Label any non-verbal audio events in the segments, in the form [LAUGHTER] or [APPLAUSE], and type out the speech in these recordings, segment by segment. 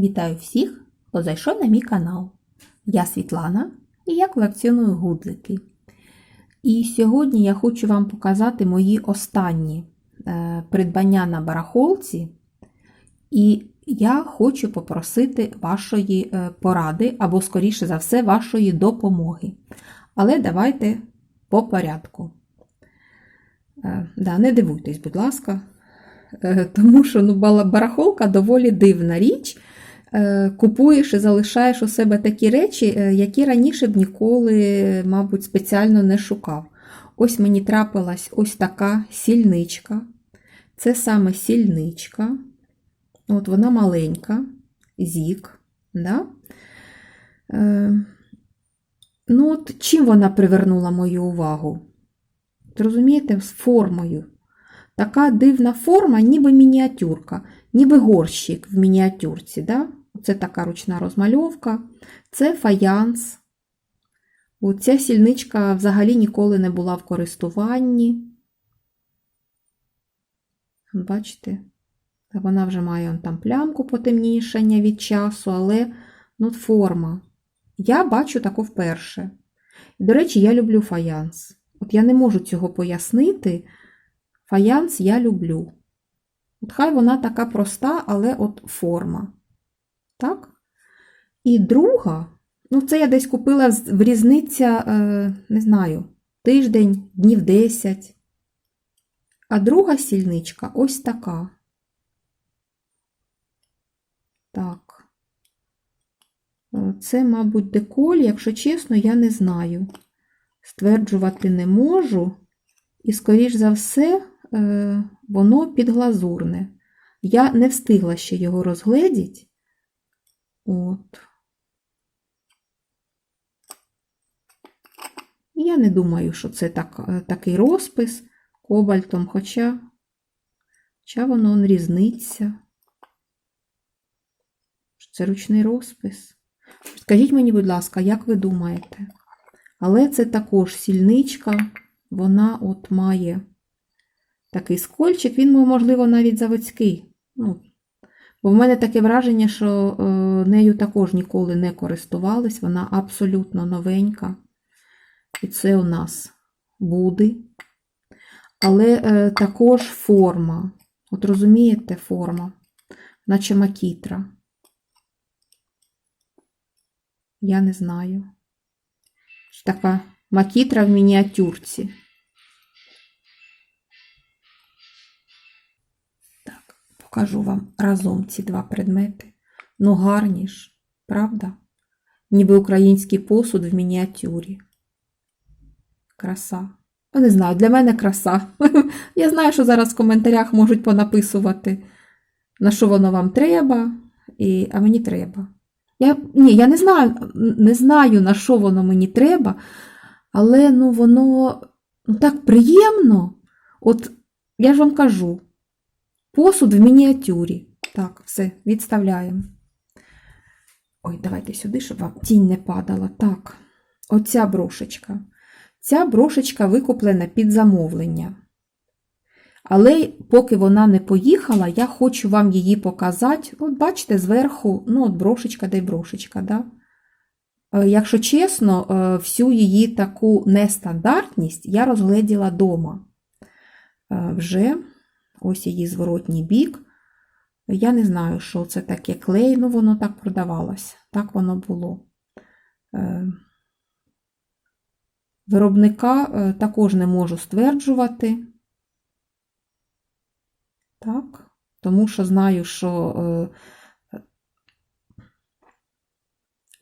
Вітаю всіх, хто зайшов на мій канал. Я Світлана і я колекціоную гудзики. І сьогодні я хочу вам показати мої останні е, придбання на барахолці. І я хочу попросити вашої е, поради, або, скоріше за все, вашої допомоги. Але давайте по порядку. Е, да, не дивуйтесь, будь ласка, тому що ну, барахолка доволі дивна річ. Е, Купуєш і залишаєш у себе такі речі, е, які раніше б ніколи, мабуть, спеціально не шукав. Ось мені трапилась ось така сільничка. Це саме сільничка. От вона маленька, зік. Да? Е, ну, от чим вона привернула мою увагу? Розумієте, з формою. Така дивна форма, ніби мініатюрка, ніби горщик в мініатюрці. Да? Це така ручна розмальовка, це фаянс. Оця сільничка взагалі ніколи не була в користуванні. Бачите? Вона вже має он там плямку потемнішання від часу, але ну, форма. Я бачу таку вперше. До речі, я люблю фаянс. От я не можу цього пояснити. Фаянс я люблю. От хай вона така проста, але от форма. Так? І друга, ну це я десь купила в різниця, е, не знаю, тиждень, днів 10. А друга сільничка ось така. Так. Е, Це, мабуть, деколь, якщо чесно, я не знаю. Стверджувати не можу. І, скоріш за все, е, воно підглазурне. Я не встигла ще його розгледіти. От. Я не думаю, що це так, е, такий розпис кобальтом, хоча, хоча воно он різниця. Це ручний розпис. Скажіть мені, будь ласка, як ви думаєте? Але це також сільничка, вона от має такий скольчик, він, можливо, навіть заводський. Ну, бо в мене таке враження, що е, нею також ніколи не користувались, вона абсолютно новенька. І це у нас буди. Але е, також форма. От розумієте, форма, наче макітра. Я не знаю. Така макітра в мініатюрці. Покажу вам разом ці два предмети. Ну, гарні ж, правда? Ніби український посуд в мініатюрі. Краса. Ну, не знаю, для мене краса. [LAUGHS] Я знаю, що зараз в коментарях можуть понаписувати, на що воно вам треба, і... а мені треба. Я, ні, я не знаю, не знаю, на що воно мені треба, але ну, воно ну, так приємно. От я ж вам кажу, посуд в мініатюрі. Так, все, відставляємо. Ой, давайте сюди, щоб вам тінь не падала. Так, оця брошечка. Ця брошечка викуплена під замовлення. Але поки вона не поїхала, я хочу вам її показати. От бачите, зверху, ну, от брошечка де брошечка. Да? Е, Якщо чесно, е, всю її таку нестандартність я розгледіла дома. Е, Вже ось її зворотній бік. Я не знаю, що це таке клей, ну воно так продавалось. Так воно було. Е, Виробника е, також не можу стверджувати. Так, тому що знаю, що е,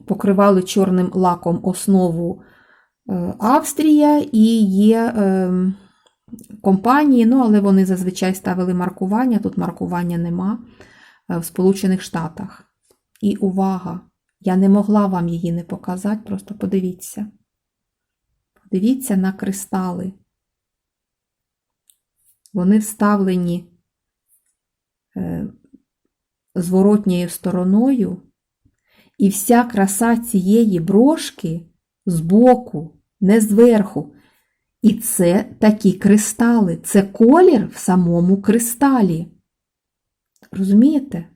покривали чорним лаком основу Австрія і є е, компанії, ну, але вони зазвичай ставили маркування, тут маркування нема е, в Сполучених Штатах. І увага! Я не могла вам її не показати, просто подивіться. Подивіться на кристали. Вони вставлені е, зворотньою стороною, і вся краса цієї брошки збоку, не зверху. І це такі кристали, це колір в самому кристалі. Розумієте?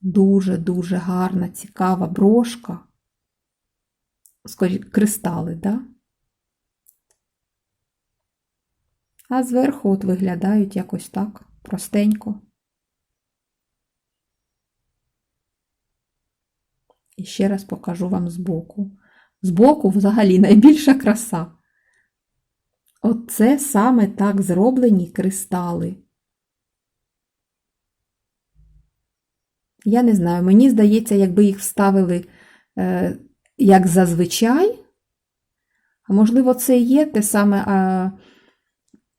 Дуже-дуже гарна, цікава брошка. Скорі, кристали, да? А зверху от виглядають якось так, простенько. І ще раз покажу вам збоку. Збоку взагалі найбільша краса. Оце саме так зроблені кристали. Я не знаю, мені здається, якби їх вставили е, як зазвичай, а можливо, це і є те саме а,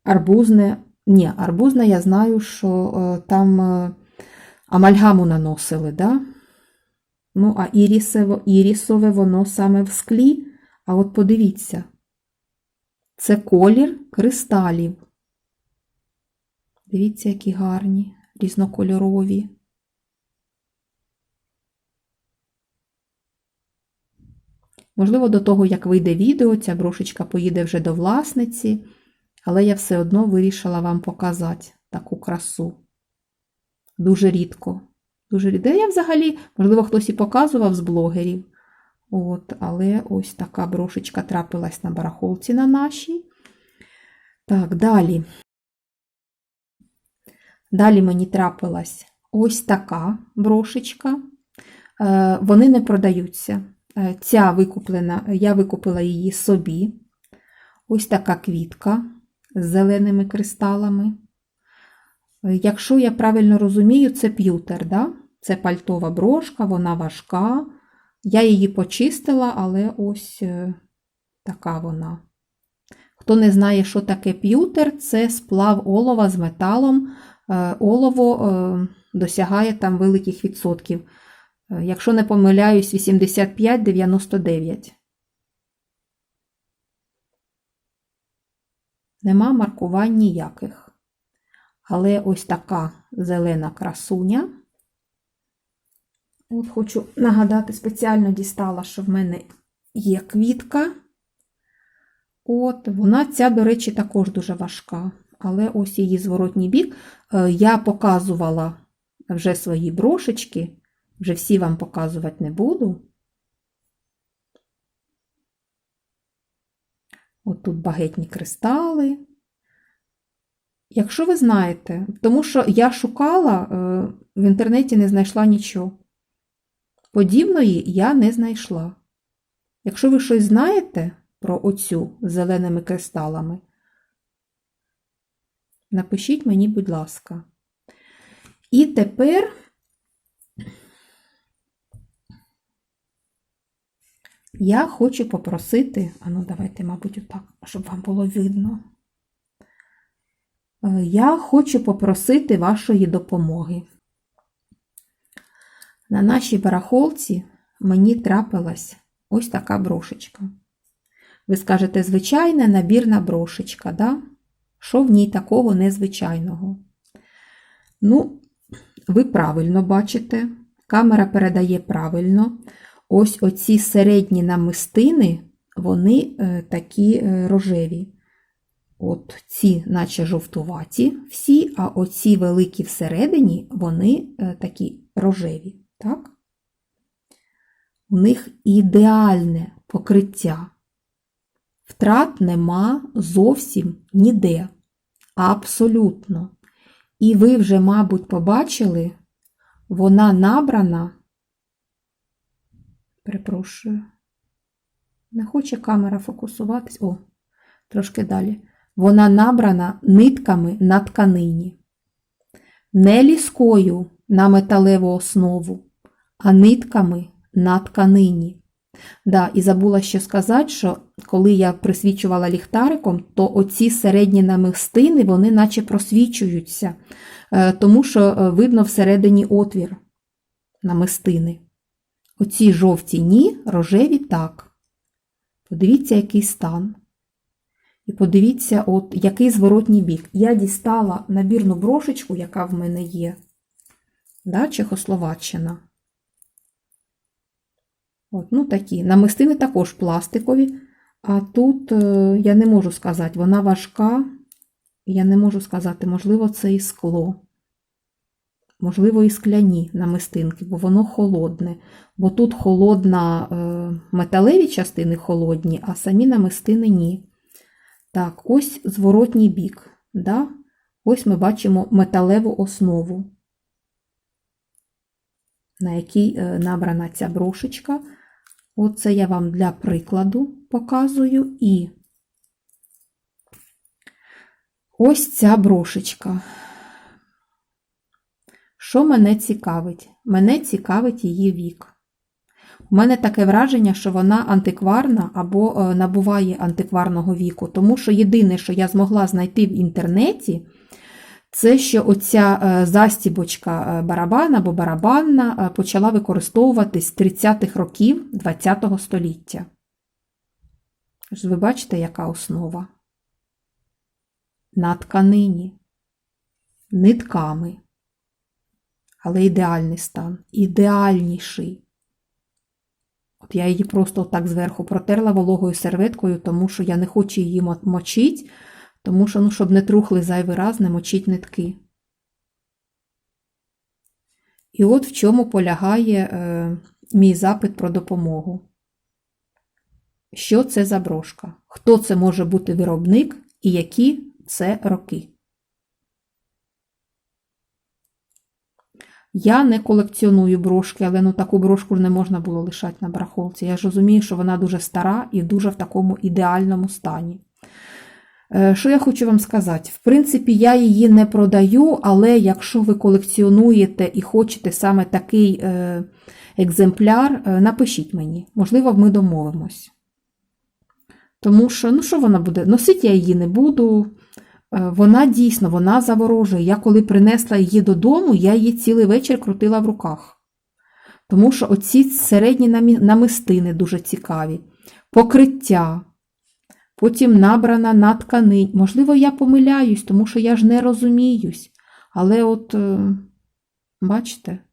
арбузне. Ні, арбузне, я знаю, що е, там е, амальгаму наносили, да? Ну, а ірісове, ірісове воно саме в склі. А от подивіться, це колір кристалів. Дивіться, які гарні, різнокольорові. Можливо, до того, як вийде відео, ця брошечка поїде вже до власниці, але я все одно вирішила вам показати таку красу. Дуже рідко. Дуже рідко. Я взагалі, можливо, хтось і показував з блогерів. От, Але ось така брошечка трапилась на барахолці на нашій. Так, далі. Далі мені трапилась ось така брошечка. Е, Вони не продаються. Е, Ця викуплена, я викупила її собі. Ось така квітка з зеленими кристалами. Е, Якщо я правильно розумію, це п'ютер, да? Це пальтова брошка, вона важка. Я її почистила, але ось е, така вона. Хто не знає, що таке п'ютер, це сплав олова з металом. Е, Олово е, досягає там великих відсотків. Якщо не помиляюсь, 85-99. Нема маркувань ніяких. Але ось така зелена красуня. От хочу нагадати, спеціально дістала, що в мене є квітка. От, вона ця, до речі, також дуже важка. Але ось її зворотній бік. Е, Я показувала вже свої брошечки, вже всі вам показувати не буду. От тут багетні кристали. Якщо ви знаєте, тому що я шукала, е, в інтернеті не знайшла нічого. Подібної я не знайшла. Якщо ви щось знаєте про оцю з зеленими кристалами, напишіть мені, будь ласка. І тепер я хочу попросити, а ну давайте, мабуть, отак, щоб вам було видно. Е, Я хочу попросити вашої допомоги. На нашій барахолці мені трапилась ось така брошечка. Ви скажете, звичайна набірна брошечка, да? що в ній такого незвичайного? Ну, ви правильно бачите, камера передає правильно. Ось оці середні намистини, вони е, такі е, рожеві. От ці, наче жовтуваті всі, а оці великі всередині, вони е, такі рожеві. Так? У них ідеальне покриття. Втрат нема зовсім ніде. Абсолютно. І ви вже, мабуть, побачили, вона набрана. Перепрошую. Не хоче камера фокусуватись. О, трошки далі. Вона набрана нитками на тканині. Не ліскою на металеву основу, а нитками на тканині. Да, І забула ще сказати, що коли я присвічувала ліхтариком, то оці середні намистини, вони наче просвічуються, е, тому що е, видно всередині отвір намистини. Оці жовті ні, рожеві так. Подивіться, який стан. І подивіться, от який зворотній бік. Я дістала набірну брошечку, яка в мене є. Да, Чехословаччина. От, ну такі. Намистини також пластикові. А тут е, я не можу сказати, вона важка. Я не можу сказати, можливо, це і скло. можливо, і скляні намистинки, бо воно холодне. Бо тут холодна е, металеві частини холодні, а самі намистини ні. Так, ось зворотній бік. Да? Ось ми бачимо металеву основу, на якій е, набрана ця брошечка. Оце я вам для прикладу показую. І ось ця брошечка. Що мене цікавить? Мене цікавить її вік. У мене таке враження, що вона антикварна або е, набуває антикварного віку, тому що єдине, що я змогла знайти в інтернеті, це що оця е, застібочка е, барабана або барабанна е, почала використовуватись з 30-х років ХХ століття. Ви бачите, яка основа? На тканині, нитками. Але ідеальний стан, ідеальніший. От я її просто так зверху протерла вологою серветкою, тому що я не хочу її мо- мочити, тому що, ну, щоб не трухли зайвий раз, не мочить нитки. І от в чому полягає е, мій запит про допомогу. Що це за брошка? Хто це може бути виробник і які це роки? Я не колекціоную брошки, але ну таку брошку ж не можна було лишати на барахолці. Я ж розумію, що вона дуже стара і дуже в такому ідеальному стані. Е, Що я хочу вам сказати? В принципі, я її не продаю, але якщо ви колекціонуєте і хочете саме такий е, екземпляр, е, напишіть мені. Можливо, ми домовимось. Тому що, ну що вона буде? Носити я її не буду. Вона дійсно вона заворожує. Я коли принесла її додому, я її цілий вечір крутила в руках. Тому що оці середні намі- намистини дуже цікаві. Покриття. Потім набрана на тканинь. Можливо, я помиляюсь, тому що я ж не розуміюсь. Але от, е, бачите,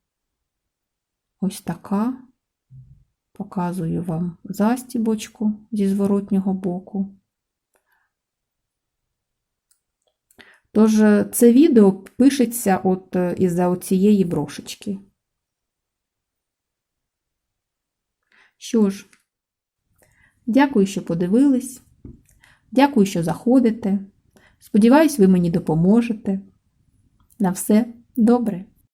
ось така. Показую вам застібочку зі зворотнього боку. Тож е, це відео пишеться от е, із-за оцієї брошечки. Що ж, дякую, що подивились. Дякую, що заходите. Сподіваюсь, ви мені допоможете. На все добре!